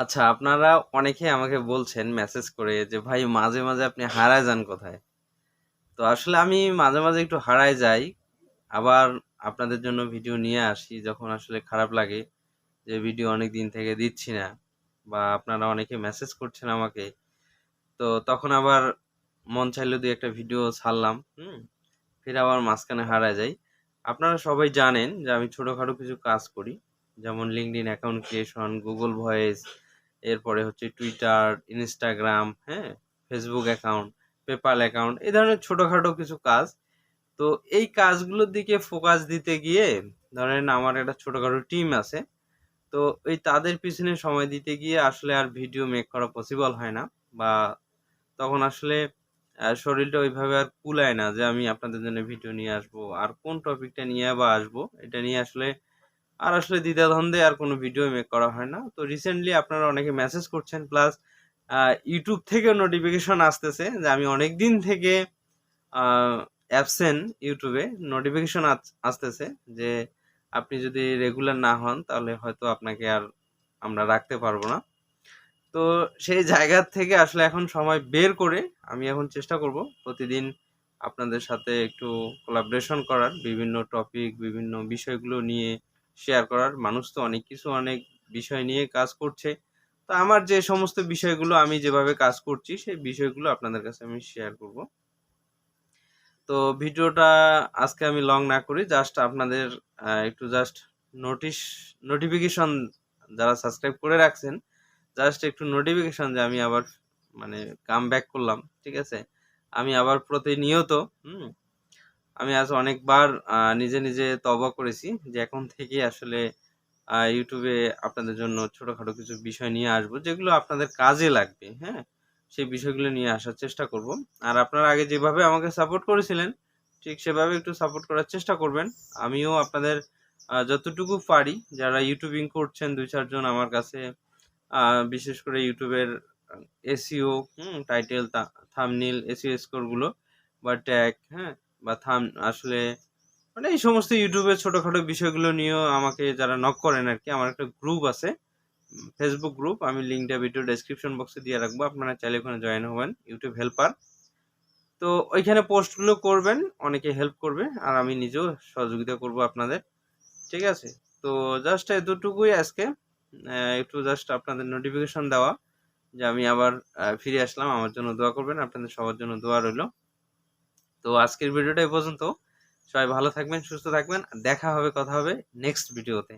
আচ্ছা আপনারা অনেকে আমাকে বলছেন মেসেজ করে যে, ভাই, মাঝে মাঝে আপনি হারায় যান কোথায়? তো আসলে আমি মাঝে মাঝে একটু হারায় যাই। আবার আপনাদের জন্য ভিডিও নিয়ে আসি, যখন আসলে খারাপ লাগে যে ভিডিও অনেক দিন থেকে দিচ্ছি না বা আপনারা অনেকে মেসেজ করছেন আমাকে। তো তখন আবার মন চাইলো দিয়ে একটা ভিডিও ছাড়লাম, হুম? ফির আবার মাঝখানে হারায় যাই। আপনারা সবাই জানেন যে, আমি ছোটোখাটো কিছু কাজ করি, যেমন LinkedIn account creation Google voice এরপরে হচ্ছে টুইটার ইনস্টাগ্রাম হ্যাঁ ফেসবুক অ্যাকাউন্ট পেপাল অ্যাকাউন্ট এই ধরনের ছোটোখাটো কিছু কাজ। তো এই কাজগুলোর দিকে ফোকাস দিতে গিয়ে, ধরেন আমার একটা ছোটোখাটো টিম আছে, তো এই তাদের পিছনে সময় দিতে গিয়ে আসলে আর ভিডিও মেক করা পসিবল হয় না বা তখন আসলে শরীরটা ওইভাবে আর কুলায় না যে আমি আপনাদের জন্য ভিডিও নিয়ে আসব, আর কোন টপিকটা নিয়ে বা আসব, এটা নিয়ে আসলে আর আসলে দ্বিধাদ্বন্দ্বে আর কোনো ভিডিও মেক করা হয় না। তো রিসেন্টলি আপনারা অনেকে মেসেজ করছেন প্লাস ইউটিউব থেকেও নোটিফিকেশন আসতেছে যে আমি অনেক দিন থেকে অ্যাবসেন্ট ইউটিউবে নোটিফিকেশন আসতেছে যে আপনি যদি রেগুলার না হন তাহলে হয়তো আপনাকে আর আমরা রাখতে পারব না। তো সেই জায়গা থেকে আসলে এখন সময় বের করে আমি এখন চেষ্টা করব প্রতিদিন আপনাদের সাথে একটু কোলাবরেশন করার, বিভিন্ন টপিক বিভিন্ন বিষয়গুলো নিয়ে শেয়ার করার। মানুষ তো অনেক কিছু, অনেক বিষয় নিয়ে কাজ করছে। তো আমার যে সমস্ত বিষয়গুলো আমি যেভাবে কাজ করছি, সেই বিষয়গুলো আপনাদের কাছে আমি শেয়ার করব। তো ভিডিওটা আজকে আমি লং না করি জাস্ট আপনাদের একটু জাস্ট নোটিশ নোটিফিকেশন যারা সাবস্ক্রাইব করে রাখছেন জাস্ট একটু নোটিফিকেশন যে আমি আবার মানে কাম ব্যাক করলাম, ঠিক আছে? আমি আবার প্রতিনিয়ত, হুম আমি আজ অনেকবার নিজে নিজে তবা করেছি যে এখন থেকে আসলে ইউটিউবে আপনাদের জন্য ছোটোখাটো কিছু বিষয় নিয়ে আসব যেগুলো আপনাদের কাজে লাগবে হ্যাঁ? সেই বিষয়গুলো নিয়ে আসার চেষ্টা করব। আর আপনারা আগে যেভাবে আমাকে সাপোর্ট করেছিলেন, ঠিক সেভাবে একটু সাপোর্ট করার চেষ্টা করবেন। আমিও আপনাদের যতটুকু পারি, যারা ইউটিউবিং করছেন দুই চারজন আমার কাছে বিশেষ করে ইউটিউবের SEO hmm title thumbnail SEO স্কোরগুলো বা ট্যাগ হ্যাঁ? বা থাম, আসলে মানে এই সমস্ত ইউটিউবের ছোটোখাটো বিষয়গুলো নিয়েও আমাকে যারা নক করেন আর কি আমার একটা গ্রুপ আছে ফেসবুক গ্রুপ আমি লিঙ্কটা ভিডিও ডেসক্রিপশন বক্সে দিয়ে রাখব, আপনারা চাইলে ওখানে জয়েন হবেন ইউটিউব হেল্পার তো ওইখানে পোস্টগুলো করবেন, অনেকে হেল্প করবে, আর আমি নিজেও সহযোগিতা করব আপনাদের, ঠিক আছে? তো জাস্ট এতটুকুই আজকে একটু জাস্ট আপনাদের নোটিফিকেশন দেওয়া, যে আমি আবার ফিরে আসলাম, আমার জন্য দোয়া করবেন, আপনাদের সবার জন্য দোয়া রইল। তো আজকের ভিডিওটা এই পর্যন্ত। সবাই ভালো থাকবেন, সুস্থ থাকবেন। দেখা হবে, কথা হবে নেক্সট ভিডিওতে